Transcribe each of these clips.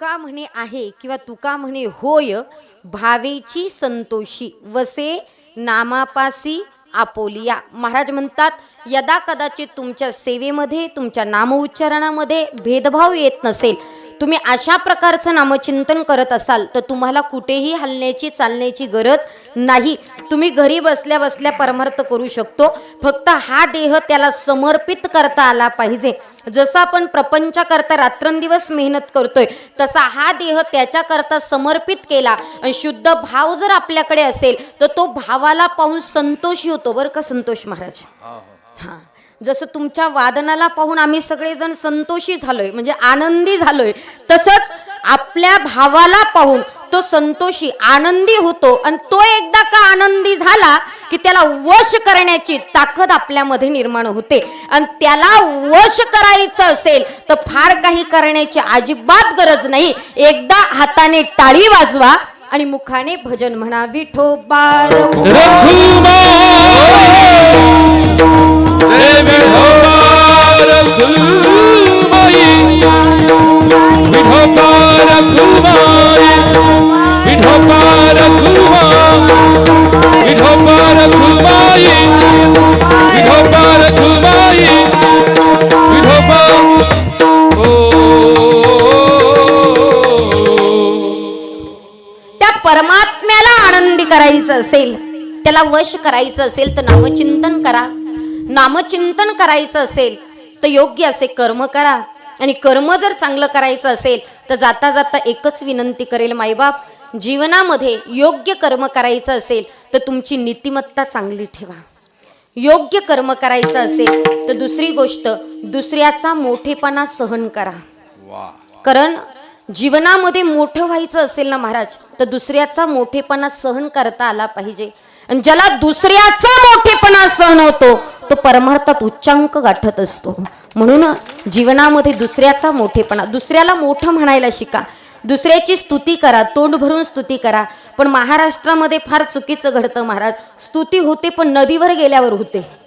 तुका म्हणे आहे किंवा तुका म्हणे होय भावेची संतोषी वसे नामापासी आपोलिया. महाराज म्हणतात यदा कदाचित तुमच्या सेवेमध्ये तुमच्या नामउच्चारणामध्ये भेदभाव येत नसेल तुम्ही अशा प्रकारचं नामचिंतन करत असाल तर तुम्हाला कुठेही हलण्याची चालण्याची गरज नाही. तुम्ही घरी बसल्या बसल्या परमार्थ करू शकतो. फक्त हा देह त्याला समर्पित करता आला पाहिजे. जसं आपण प्रपंचाकरता रात्रंदिवस मेहनत करतोय तसा हा देह त्याच्याकरता समर्पित केला. आणि शुद्ध भाव जर आपल्याकडे असेल तर तो भावाला पाहून संतोषी होतो. बरं का संतोष महाराज? हा जसं तुमच्या वादनाला पाहून आम्ही सगळेजण संतोषी झालोय म्हणजे आनंदी झालोय तसंच आपल्या भावाला पाहून तो संतोषी आनंदी होतो आणि तो एकदा का आनंदी झाला की त्याला वश करण्याची ताकद आपल्यामध्ये निर्माण होते. आणि त्याला वश करायचं असेल तर फार काही करण्याची अजिबात गरज नाही. एकदा हाताने टाळी वाजवा आणि मुखाने भजन म्हणा विठोबा त्या परमात्म्याला आनंदी करायचं असेल त्याला वश करायचं असेल तर नामचिंतन करा. नामचिंतन करायचं असेल तर योग्य असे कर्म करा. आणि कर्म जर चांगलं करायचं असेल तर जाता जाता एकच विनंती करेल मायबाप जीवनामध्ये योग्य कर्म करायचं असेल तर तुमची नीतिमत्ता चांगली ठेवा. योग्य कर्म करायचं असेल तर दुसरी गोष्ट दुसऱ्याचा मोठेपणा सहन करा. कारण जीवनामध्ये मोठं व्हायचं असेल ना महाराज तर दुसऱ्याचा मोठेपणा सहन करता आला पाहिजे. आणि ज्याला दुसऱ्याचा मोठेपणा सहन होतो तो परमार्थात उच्चांक गाठत असतो. म्हणून जीवनामध्ये दुसऱ्याचा मोठेपणा दुसऱ्याला मोठं म्हणायला शिका. दुसऱ्याची स्तुती करा तोंड भरून स्तुती करा. पण महाराष्ट्रामध्ये फार चुकीचं घडतं महाराज. स्तुती होते पण नदीवर गेल्यावर होते.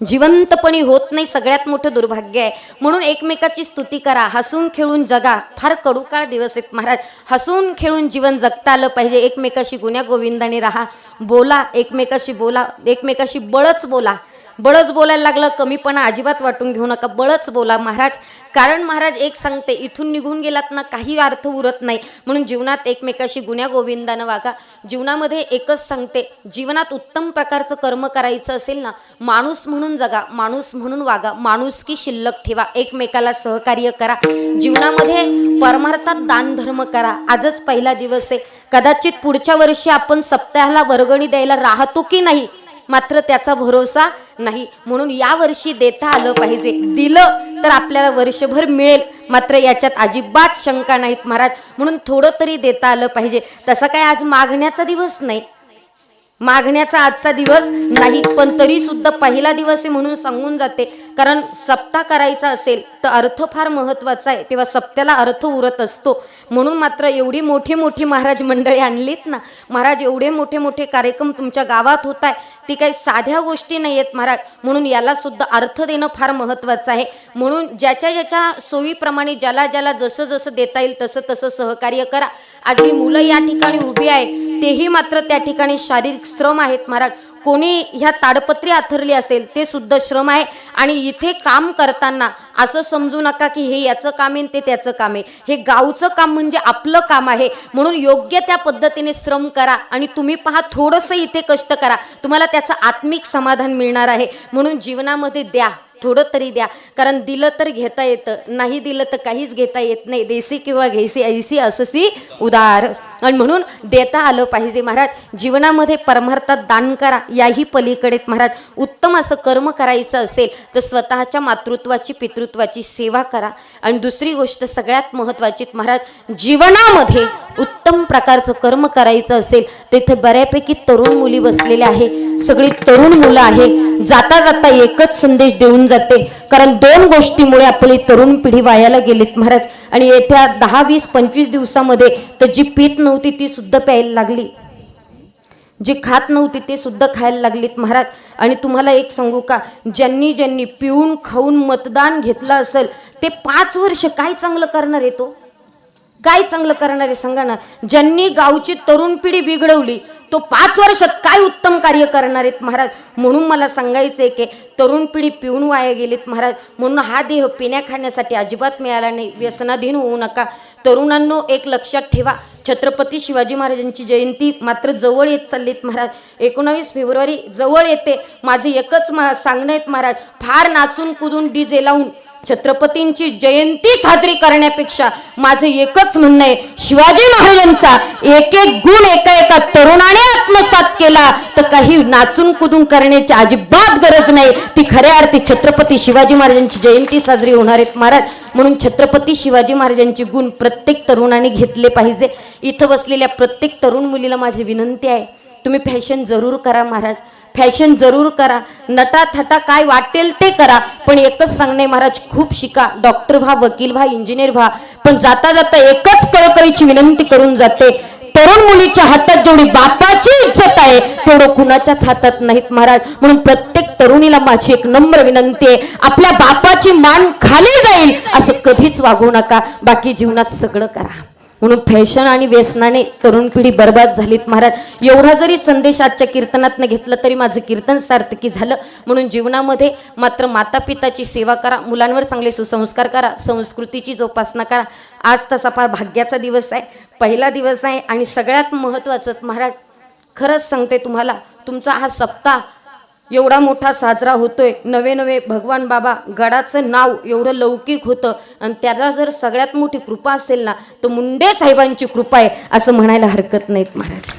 जिवंतपणी होत नाही सगळ्यात मोठं दुर्भाग्य आहे. म्हणून एकमेकाची स्तुती करा हसून खेळून जगा. फार कडूकाळ दिवस आहेत महाराज. हसून खेळून जीवन जगता आलं पाहिजे. एकमेकाशी गुण्या गोविंदाने राहा. बोला एकमेकाशी बोला एकमेकाशी बळच बोला. बळच बोलायला लागलं कमीपणा अजिबात वाटून घेऊ नका बळच बोला महाराज. कारण महाराज एक सांगते इथून निघून गेलात ना काही अर्थ उरत नाही. म्हणून जीवनात एकमेकाशी गुन्ह्या गोविंदानं वागा. जीवनामध्ये एकच सांगते जीवनात उत्तम प्रकारचं कर्म करायचं असेल ना माणूस म्हणून जगा माणूस म्हणून वागा माणूस की शिल्लक ठेवा एकमेकाला सहकार्य करा. जीवनामध्ये परमार्थात दान धर्म करा आजच पहिला दिवस आहे. कदाचित पुढच्या वर्षी आपण सप्ताहाला वर्गणी द्यायला राहतो की नाही? मात्र त्याचा भरोसा नाही. म्हणून यावर्षी देता आलं पाहिजे. दिलं तर आपल्याला वर्षभर मिळेल. मात्र याच्यात अजिबात शंका नाहीत महाराज. म्हणून थोडं तरी देता आलं पाहिजे. तसं काय आज मागण्याचा दिवस नाही. मागण्याचा आजचा दिवस नाही पण तरी सुद्धा पहिला दिवस आहे म्हणून सांगून जाते. कारण सप्ता करायचा असेल तर अर्थ फार महत्त्वाचा आहे. तेव्हा सप्त्याला अर्थ उरत असतो. म्हणून मात्र एवढी मोठी मोठी महाराज मंडळी आणलीत ना. महाराज एवढे मोठे मोठे कार्यक्रम तुमच्या गावात होत आहे. ती काही साध्या गोष्टी नाही आहेत महाराज. म्हणून याला सुद्धा अर्थ देणं फार महत्वाचं आहे. म्हणून ज्याच्या ज्याच्या सोयीप्रमाणे ज्याला ज्याला जसं जसं देता येईल तसं तसं सहकार्य करा. आज ही मुलं या ठिकाणी उभी आहेत. तेही मात्र त्या ठिकाणी शारीरिक श्रम आहेत. महाराज कोणी ह्या ताडपत्री आथरली असेल ते सुद्धा श्रम आहे. आणि इथे काम करताना असं समजू नका की हे याचं काम आहे ते त्याचं काम आहे. हे गावचं काम म्हणजे आपलं काम आहे. म्हणून योग्य त्या पद्धतीने श्रम करा आणि तुम्ही पहा थोडंसं इथे कष्ट करा. तुम्हाला त्याचं आत्मिक समाधान मिळणार आहे. म्हणून जीवनामध्ये द्या. थोडं तरी द्या. कारण दिलं तर घेता येतं नाही दिलं तर काहीच घेता येत नाही. देसी किंवा घ्यायसी ऐसी अससी उदार आणि म्हणून देता आलं पाहिजे महाराज. जीवनामध्ये परमार्थात दान करा याही पलीकडे महाराज. उत्तम असं कर्म करायचं असेल तर स्वतःच्या मातृत्वाची पितृत्वाची सेवा करा. आणि दुसरी गोष्ट सगळ्यात महत्त्वाची महाराज जीवनामध्ये उत्तम प्रकारचं कर्म करायचं असेल तिथे बऱ्यापैकी तरुण मुली बसलेल्या आहे. सगळी तरुण मुलं आहे. जाता जाता एकच संदेश देऊन जाते. कारण दोन गोष्टीमुळे आपली तरुण पिढी वायाला गेलीत महाराज. आणि येत्या दहा वीस पंचवीस दिवसामध्ये तर जी पीत नव्हती ती सुद्धा प्यायला लागली. जी खात नव्हती ते सुद्धा खायला लागलीत महाराज. आणि तुम्हाला एक सांगू का? ज्यांनी ज्यांनी पिऊन खाऊन मतदान घेतलं असेल ते पाच वर्ष काय चांगलं करणार आहे तो? काय चांगलं करणारे सांगा ना? ज्यांनी गावची तरुण पिढी बिघडवली तो पाच वर्षात काय उत्तम कार्य करणार आहेत महाराज? म्हणून मला सांगायचं आहे की तरुण पिढी पिऊन वाया गेलीत महाराज. म्हणून हा देह पिण्या खाण्यासाठी अजिबात मिळाला नाही. व्यसनाधीन होऊ नका. तरुणांनो एक लक्षात ठेवा. छत्रपती शिवाजी महाराजांची जयंती मात्र जवळ येत चाललीत महाराज. एकोणावीस फेब्रुवारी जवळ येते. माझे एकच मा सांगणं आहेत महाराज. फार नाचून कुदून डीजे लावून. छत्रपतींची जयंती साजरी करण्यापेक्षा माझं एकच म्हणणं आहे शिवाजी महाराजांचा एक एक गुण एका एका तरुणाने आत्मसात केला तर काही नाचून कुदून करण्याची अजिबात गरज नाही. ती खऱ्या अर्थी छत्रपती शिवाजी महाराजांची जयंती साजरी होणार आहेत महाराज. म्हणून छत्रपती शिवाजी महाराजांचे गुण प्रत्येक तरुणाने घेतले पाहिजे. इथं बसलेल्या प्रत्येक तरुण मुलीला माझी विनंती आहे तुम्ही फॅशन जरूर करा महाराज. फॅशन जरूर करा. नटा थटा काय वाटेल ते करा. पण एकच सांगणे महाराज खूप शिका. डॉक्टर व्हा वकील व्हा इंजिनियर व्हा. पण जाता जाता एकच कळकळीची विनंती करून जाते. तरुण मुलीच्या हातात जेवढी बापाची इज्जत आहे तेवढं कुणाच्याच हातात नाहीत महाराज. म्हणून प्रत्येक तरुणीला माझी एक नम्र विनंती आहे. आपल्या बापाची मान खाली जाईल असं कधीच वागू नका. बाकी जीवनात सगळं करा. म्हणून फॅशन आणि व्यसनाने तरुण पिढी बर्बाद झालीत महाराज. एवढा जरी संदेश आजच्या कीर्तनातनं घेतलं तरी माझं कीर्तन सार्थकी झालं. म्हणून जीवनामध्ये मात्र माता पिताची सेवा करा मुलांवर चांगले सुसंस्कार करा संस्कृतीची जोपासना करा. आज तसा फार भाग्याचा दिवस आहे पहिला दिवस आहे आणि सगळ्यात महत्त्वाचं महाराज खरंच सांगते तुम्हाला तुमचा हा सप्ताह एवढा मोठा साजरा होतोय. नवे नवे भगवान बाबा गडाचं नाव एवढं लौकिक होतं. आणि त्याला जर सगळ्यात मोठी कृपा असेल ना तर मुंडे साहेबांची कृपा आहे असं म्हणायला हरकत नाहीत महाराज.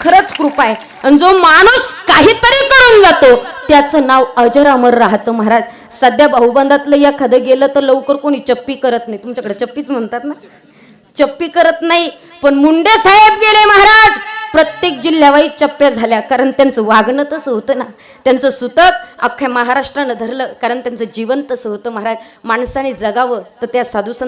खरंच कृपा आहे. आणि जो माणूस काहीतरी करून जातो त्याचं नाव अजर अमर राहतं महाराज. सध्या भाऊबंदातलं एखादं गेलं तर लवकर कोणी चप्पी करत नाही. तुमच्याकडे चप्पीच म्हणतात ना? चप्पी करत नाही पण मुंडे साहेब गेले महाराज. प्रत्येक जिल्ह्यावाई चप्प्या झाल्या कारण त्यांचं वागणं तसं होतं ना. त्यांचं सुतक अख्ख्या महाराष्ट्रानं धरलं कारण त्यांचं जीवन तसं होतं. महाराज माणसाने जगावं तर त्या साधू संत